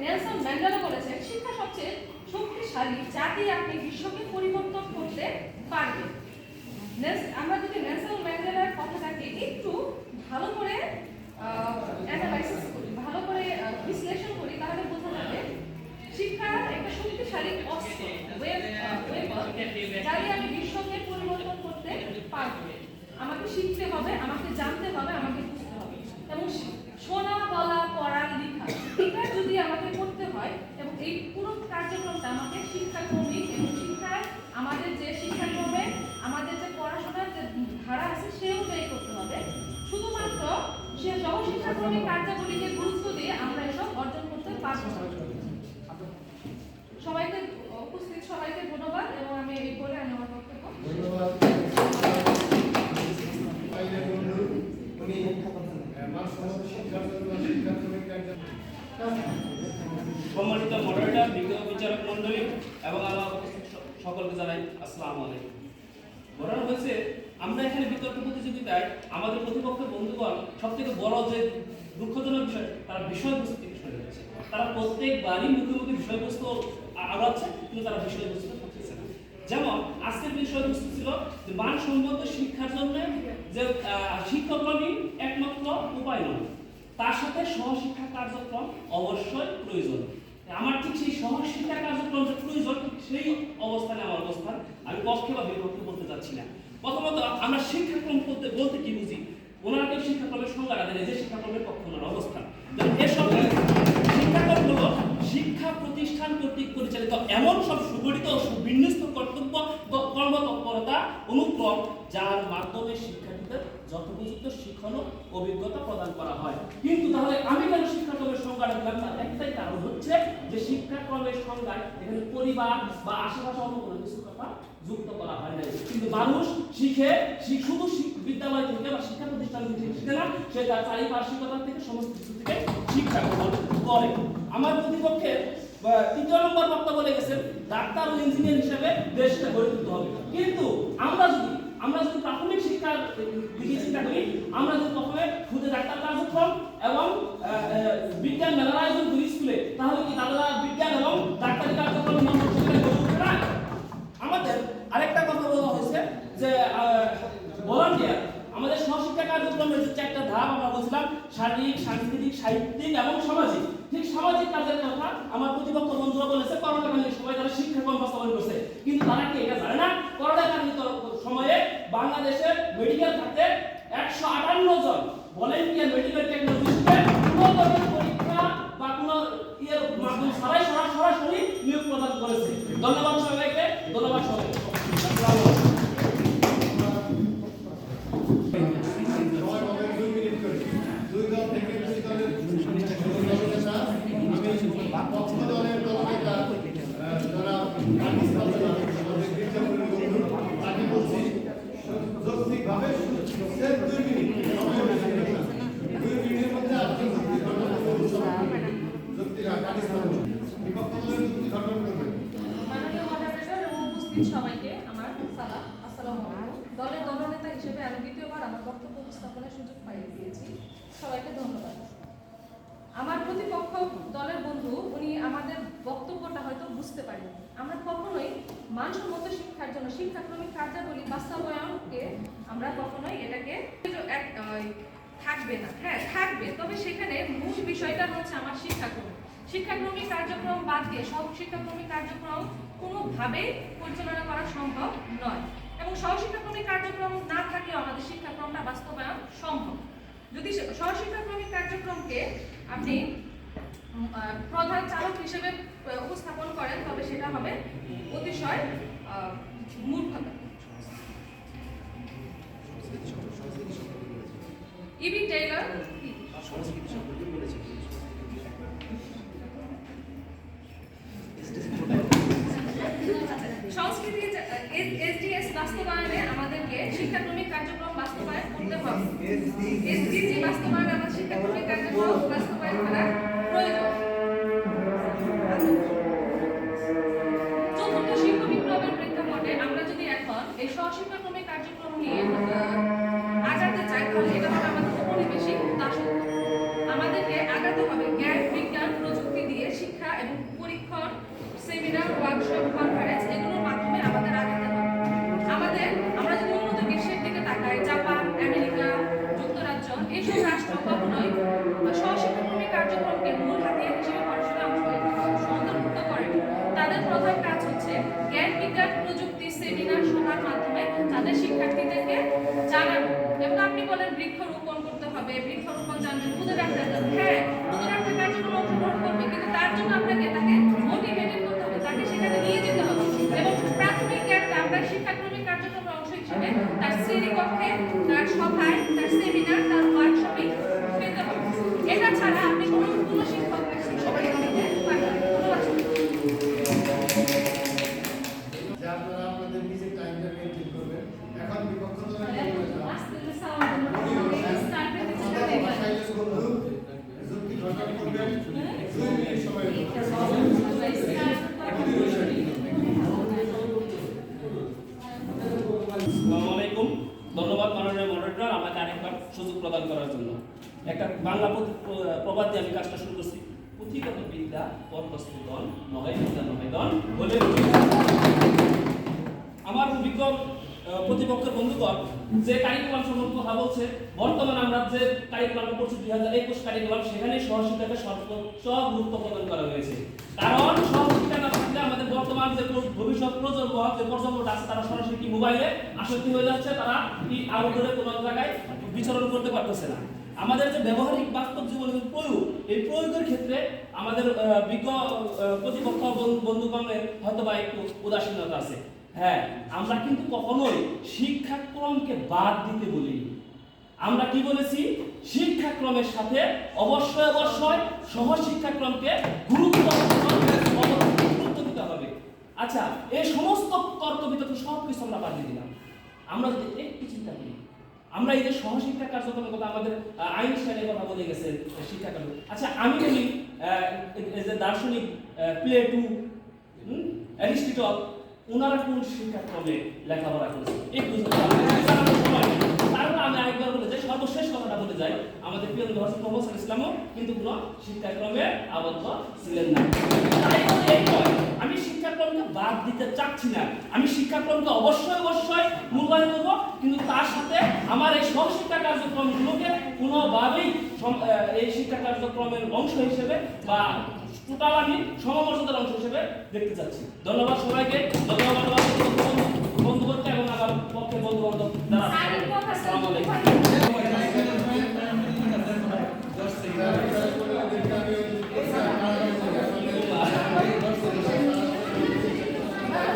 Nelson Mandela বলেছেন, শিক্ষা সবচেয়ে শক্তিশালী, যা আপনি বিশ্বকে পরিবর্তন করতে পারবেন। আমরা যদি নেলসন ম্যান্ডেলার কথাটাকে একটু ভালো করে অ্যানালাইসিস করি, ভালো করে বিশ্লেষণ করি, তাহলে বোঝা যাবে শিক্ষা একটা শক্তিশালী অস্ত্র আমি বিশ্বকে পরিবর্তন করতে পারব। আমাকে শিখতে হবে, আমাকে জানতে হবে, আমাকে বুঝতে হবে এবং শি- শোনা বলা পড়া লেখা এটা যদি আমাকে করতে হয় এবং এই পুরো কার্যক্রমটা আমাকে শিক্ষাক্রমিক এবং শিক্ষার আমাদের যে শিক্ষাক্রমে আমাদের যে পড়াশোনার যে ধারা আছে সে অনুযায়ী করতে হবে শুধুমাত্র সে সহশিক্ষাক্রমিক কার্যাবলীকে গুরুত্ব দিয়ে আমরা এসব অর্জন করতে পারব না সবাইকে উপস্থিত সবাইকে ধন্যবাদ এবং আমি এই বলে আমি আমার বক্তব্য ধন্যবাদ বাইরে বন্ধু উনি মানসম্মত শিক্ষার জন্য শিক্ষাক্রমিক কার্যক্রম সম্মানিত মডারেটর বিজ্ঞ বিচারক মণ্ডলী এবং আমার সকলকে জানাই আসসালামু আলাইকুম। ঘটনা হয়েছে আমরা এখানে বিতর্ক প্রতিযোগিতায় আমাদের প্রতিপক্ষের বন্ধুগণ সব থেকে বড় যে দুঃখজনক বিষয় তারা বিষয়বস্তু থেকে সরে যাচ্ছে তারা প্রত্যেকবারই মুখে মুখে বিষয়বস্তু আ- আওড়াচ্ছে কিন্তু তারা বিষয়বস্তুটা থাকতেছে না। যেমন আজকের বিষয়বস্তু ছিল যে মানসম্মত শিক্ষার জন্য যে আহ, শিক্ষাক্রমই একমাত্র উপায় নয়। তার সাথে সহশিক্ষা কার্যক্রম অবশ্যই প্রয়োজন। আমার ঠিক সেই সহশিক্ষা কার্যক্রম যে প্রয়োজন, সেই অবস্থানে আমার অবস্থান। আমি পক্ষে বা বিপক্ষে বলতে চাচ্ছি না। প্রথমত, আমরা শিক্ষাক্রম বলতে বলতে কি বুঝি? ওনারা কেউ শিক্ষাক্রমের সংজ্ঞাটা দেয় যে শিক্ষাক্রমের পক্ষে ওনার অবস্থান। এসব শিক্ষাক্রম হলো শিক্ষা প্রতিষ্ঠান কর্তৃক পরিচালিত এমন সব সুগঠিত ও সুবিন্যস্ত কর্তব্য ও কর্মতৎপরতা অনুক্রম যার মাধ্যমে শিক্ষার্থীদের যথোপযুক্ত শিক্ষণ অভিজ্ঞতা প্রদান করা হয়। কিন্তু তাহলে আমি কেন শিক্ষাক্রমের সংজ্ঞাটা দিলাম তার একটাই কারণ হচ্ছে যে শিক্ষাক্রমের সংজ্ঞায় এখানে পরিবার বা আশেপাশে অন্য কোনো কিছু কথা যুক্ত করা হয় নাই। কিন্তু মানুষ শিখে শুধু বিদ্যালয় থেকে বা শিক্ষা প্রতিষ্ঠান থেকে শিখে না, সে তার চারিপার্শ্বিকতা থেকে, সমস্ত কিছু থেকে শিক্ষা গ্রহণ করে। আমার প্রতিপক্ষের তৃতীয় নম্বর বক্তা বলে গেছেন, ডাক্তার ও ইঞ্জিনিয়ার হিসেবে দেশটা গড়ে তুলতে হবে। কিন্তু আমরা যদি আমরা যদি প্রাথমিক শিক্ষার দিকে চিন্তা করি, আমরা যদি প্রথমে খুদে ডাক্তার কার্যক্রম এবং বিজ্ঞান মেলার আয়োজন করি স্কুলে, তাহলে কি তারা বিজ্ঞান এবং ডাক্তারি কার্যক্রম নম্বর সেখানে গড়ে উঠবে না আমাদের আরেকটা কথা বলা হয়েছে যে ভলান্টিয়ার আমাদের সহশিক্ষা কার্যক্রমের যে চারটা ধাপ আমরা বলছিলাম শারীরিক সাংস্কৃতিক সাহিত্যিক এবং সামাজিক ঠিক সামাজিক কাজের কথা আমার প্রতিপক্ষ বন্ধুরা বলেছে করোনাকালীন সময় তারা শিক্ষাক্রম বাস্তবায়ন করছে। কিন্তু তারা কি এটা জানে না? করোনাকালীন সময়ে বাংলাদেশের মেডিকেল খাতে একশো আটান্ন জন ভলেন্টিয়ার মেডিকেল টেকনোলজিস্টকে কোনো পরীক্ষা বা কোনো ইয়ের মাধ্যমে ছাড়াই সরা- সরাসরি নিয়োগ প্রদান করেছে। ধন্যবাদ সবাইকে ধন্যবাদ সবাইকে আসসালামু আলাইকুম। সময় পাবেন দুই মিনিট করে দুই দল থেকে দুই দলের দলনেতা আমি পক্ষ দলের দলনেতা আহ, যারা কাটিস আমাদের গির্জাপুরের বন্ধু তাকে বলছি যৌক্তিকভাবে সেম দুই মিনিট সময় বেশি নেই না। দুই মিনিটের মধ্যে আপনি যুক্তি খণ্ডন করবেন যুক্তি কাটিস বিপক্ষ দলের যুক্তি খণ্ডন করবেন মাননীয় মডারেটর এবং উপস্থিত সবাইকে আমার সালাম, আসসালামু আলাইকুম। দলের দলনেতা হিসেবে আমি দ্বিতীয়বার আমার বক্তব্য উপস্থাপনের সুযোগ পাইয়ে দিয়েছি। সবাইকে ধন্যবাদ। আমার প্রতিপক্ষ দলের বন্ধু, উনি আমাদের বুঝতে পারেনি। আমরা কখনোই মানসম্মত শিক্ষার জন্য শিক্ষাক্রমিক কার্যাবলী বাস্তবায়নকে আমরা কখনোই এটাকে থাকবে না। হ্যাঁ থাকবে। তবে সেখানে মূল বিষয়টা হচ্ছে আমার শিক্ষাক্রম। শিক্ষাক্রমিক কার্যক্রম বাদ দিয়ে সব শিক্ষাক্রমিক কার্যক্রম কোনোভাবেই পরিচালনা করা সম্ভব নয়। এবং সহশিক্ষাক্রমিক কার্যক্রম না থাকলেও আমাদের শিক্ষাক্রমটা বাস্তবায়ন সম্ভব। যদি সহশিক্ষাক্রমিক কার্যক্রমকে আপনি প্রধান চালক হিসেবে উপস্থাপন হবে। অতিশয় মূর্খতা। ইবি টেইলর সংস্কৃতি এসডিএস বাস্তবায়নে আমাদেরকে শিক্ষাক্রমিক কার্যক্রম বাস্তবায়ন করতে হবে। এসডিজি বাস্তবায়নে আমাদের শিক্ষাক্রমিক কার্যক্রম বাস্তবায়ন করা তাদের প্রধান কাজ আপনি বলেন বৃক্ষরোপণ করতে হবে, বৃক্ষরোপণ জানবেন রাখতে হ্যাঁ কার্যক্রম অংশগ্রহণ করবে, কিন্তু তার জন্য আপনাকে তাকে একটা বাংলা প্রবাদ দিয়ে আমি কাজটা শুরু করছি। পুঁথিগত বিদ্যা পরবস্তুগণ নয় বিদ্যা নয় দন বলে আমার অভিজ্ঞ প্রতিপক্ষের বন্ধুগণ, যে কারিকুলাম সম্পর্কে কথা বলছে, বর্তমানে আমরা যে কারিকুলাম করছি দুই হাজার একুশ কারিকুলাম সেখানে সহশিক্ষাকে সর্ব সব গুরুত্ব প্রদান করা হয়েছে। কারণ সহশিক্ষা না থাকলে আমাদের বর্তমান যে ভবিষ্যৎ প্রজন্ম, যে প্রজন্মটা আছে, তারা সরাসরি কি মোবাইলে আসক্তি হয়ে যাচ্ছে, তারা কি আউটডোরে কোনো জায়গায় বিচরণ করতে পারতেছে না। আমাদের যে ব্যবহারিক বাস্তব জীবনের প্রয়োগ, এই প্রয়োগের ক্ষেত্রে আমাদের বিজ্ঞ প্রতিপক্ষ বন্ধু- বন্ধুগণের হয়তো বা একটু উদাসীনতা আছে। হ্যাঁ আমরা কিন্তু কখনোই শিক্ষাক্রমকে বাদ দিতে বলিনি। আমরা কি বলেছি? শিক্ষাক্রমের সাথে অবশ্যই অবশ্যই সহশিক্ষাক্রমকে গুরুত্ব গুরুত্ব দিতে হবে। আচ্ছা এই সমস্ত তর্ক বিতর্ক সব কিছু আমরা বাদ দিয়ে দিলাম। আমরা যদি একটু চিন্তা করি আমরা এই যে সহশিক্ষা কার্যক্রমের কথা আমাদের আইনস্টাইনের কথা বলে গেছে শিক্ষা কার্য আচ্ছা আমি বলি এই যে দার্শনিক প্লেটু অ্যারিস্টটল ওনারা কোন শিক্ষাক্রমে লেখাপড়া করেছে এই আমি আরেকবার বলে যাই, সর্বশেষ কথাটা বলে যাই। আমাদের প্রিয় ইসলামও কিন্তু কোনো শিক্ষাক্রমে আবদ্ধ ছিলেন না। তাই আমি শিক্ষাক্রমকে বাদ দিতে চাচ্ছি না। আমি শিক্ষাক্রমকে অবশ্যই অবশ্যই মূল্যায়ন করব, কিন্তু তার সাথে আমার এই সহশিক্ষা কার্যক্রমগুলোকে কোনোভাবেই এই শিক্ষা কার্যক্রমের অংশ হিসেবে বা টোটাল আমি সমমর্যাদার অংশ হিসেবে দেখতে চাচ্ছি। ধন্যবাদ সবাইকে, ধন্যবাদ।